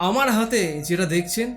আমার হাতে যেটা দেখছেন,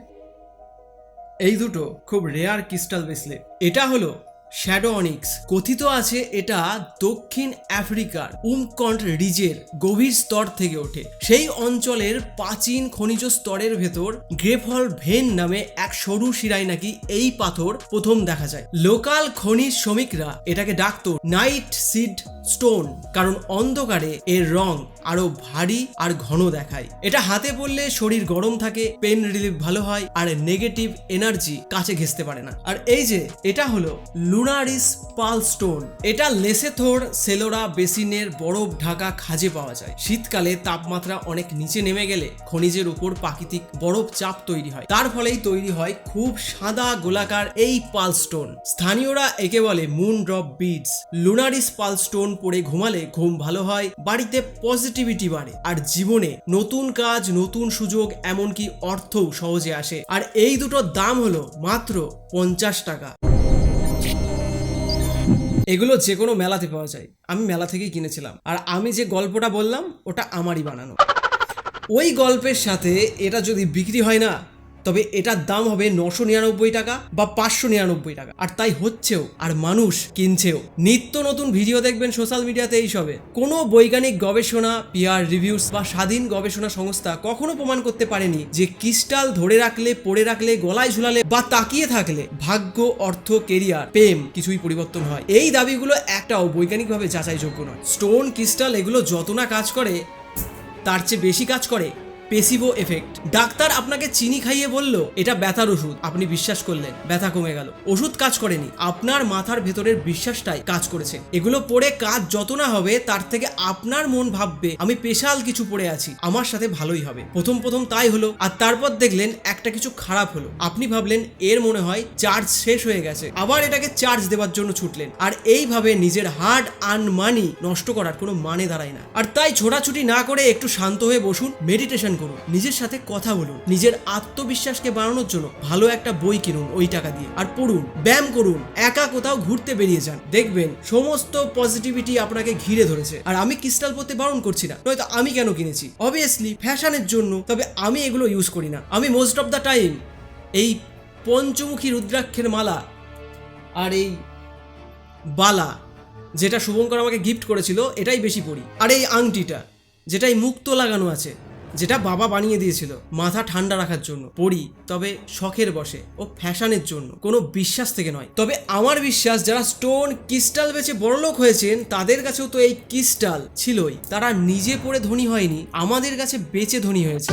এই দুটো খুব রেয়ার ক্রিস্টাল ব্রেসলেট এটা হলো শ্যাডো অনিক্স কথিত আছে এটা দক্ষিণ আফ্রিকার উমকন্ট রিজের গভীর স্তর থেকে ওঠে। সেই অঞ্চলের প্রাচীন খনিজ স্তরের ভেতর গ্রেফল ভেন নামে এক সরু শিরায় নাকি এই পাথর প্রথম দেখা যায়। লোকাল খনিজ শ্রমিকরা এটাকে ডাকতো নাইট সিড স্টোন কারণ অন্ধকারে এর রং আরও ভারী আর ঘন দেখায়। এটা হাতে পড়লে শরীর গরম থাকে, পেন রিলিফ ভালো হয়, আর নেগেটিভ এনার্জি কাছে ঘেসতে পারে না। আর এই যে, এটা হলো লুনারিস পাল স্টোন। এটা লেসেথোর সেলোরা বেসিনের বরফ ঢাকা খাজে পাওয়া যায়। শীতকালে তাপমাত্রা অনেক নিচে নেমে গেলে খনিজের উপর প্রাকৃতিক বরফ চাপ তৈরি হয়। তার ফলেই তৈরি হয় খুব সাদা গোলাকার এই পাল স্টোন। স্থানীয়রা একে বলে মুন ড্রপ বিডস লুনারিস পাল স্টোন পরে ঘুমালে ঘুম ভালো হয়, বাড়িতে পজিটিভিটি বাড়ে। আর জীবনে নতুন কাজ, নতুন সুযোগ, এমনকি অর্থও সহজে আসে। আর এই দুটোর দাম হলো মাত্র পঞ্চাশ টাকা। এগুলো যে কোনো মেলাতে পাওয়া যায়। আমি মেলা থেকেই কিনেছিলাম। আর আমি যে গল্পটা বললাম, ওটা আমারই বানানো। ওই গল্পের সাথে এটা যদি বিক্রি হয় না তবে এটার দাম হবে নশো নিরানব্বই টাকা বা পাঁচশো নিরানব্বই টাকা। আর তাই হচ্ছেও, আর মানুষ কিনছেও। নিত্য নতুন ভিডিও দেখবেন সোশ্যাল মিডিয়াতে এইসবে কোনো বৈজ্ঞানিক গবেষণা পিয়ার রিভিউস বা স্বাধীন গবেষণা সংস্থা কখনো প্রমাণ করতে পারেনি যে ক্রিস্টাল ধরে রাখলে, পড়ে রাখলে, গলায় ঝুলালে বা তাকিয়ে থাকলে ভাগ্য, অর্থ, কেরিয়ার, প্রেম কিছুই পরিবর্তন হয়। এই দাবিগুলো একটাও বৈজ্ঞানিকভাবে যাচাইযোগ্য নয়। স্টোন ক্রিস্টাল এগুলো যত না কাজ করে, তার চেয়ে বেশি কাজ করে পেসিভো এফেক্ট ডাক্তার আপনাকে চিনি খাইয়ে বলল, এটা ব্যথার ওষুধ। আপনি বিশ্বাস করলেন, ব্যথা কমে গেল। ওষুধ কাজ করেনি। আপনার মাথার ভেতরের বিশ্বাসটাই কাজ করেছে। এগুলো পড়ে কাজ যত না হবে, তার থেকে আপনার মন ভাববে, আমি স্পেশাল কিছু পড়ে আছি, আমার সাথে ভালোই হবে। প্রথম প্রথম তাই হলো, আর তারপর দেখলেন একটা কিছু খারাপ হলো। আপনি ভাবলেন, এর মনে হয় চার্জ শেষ হয়ে গেছে। আবার এটাকে চার্জ দেওয়ার জন্য ছুটলেন। আর এইভাবে নিজের হার্ড আর্ন মানি নষ্ট করার কোনো মানে দাঁড়ায় না। আর তাই ছোটাছুটি না করে একটু শান্ত হয়ে বসুন, মেডিটেশন করুন, নিজের সাথে কথা বলুন, নিজের আত্মবিশ্বাসকে বাড়ানোর জন্য ভালো একটা বই কিনুন ওই টাকা দিয়ে। আর পড়ুন, ব্যায়াম করুন, একা কোথাও ঘুরতে বেরিয়ে যান। দেখবেন সমস্ত পজিটিভিটি আপনাকে ঘিরে ধরেছে। আর আমি ক্রিস্টাল পড়তে বারণ করছি না, নয়তো আমি কেন কিনেছি? অবভিয়াসলি ফ্যাশনের জন্য, তবে আমি এগুলো ইউজ করি না। আমি মোস্ট অফ দ্য টাইম এই পঞ্চমুখী রুদ্রাক্ষের মালা আর এই বালা, যেটা শুভঙ্কর আমাকে গিফট করেছিল, এটাই বেশি পড়ি। আর এই আংটিটা, যেটাই মুক্ত লাগানো আছে যেটা বাবা বানিয়ে দিয়েছিল, মাথা ঠান্ডা রাখার জন্য পড়ি তবে শখের বসে ও ফ্যাশনের জন্য। কোনো বিশ্বাস থেকে নয়। তবে আমার বিশ্বাস, যারা স্টোন ক্রিস্টাল বেছে বড়লোক হয়েছেন, তাদের কাছেও তো এই ক্রিস্টাল ছিলই। তারা নিজে পড়ে ধনী হয়নি, আমাদের কাছে বেচে ধনী হয়েছে।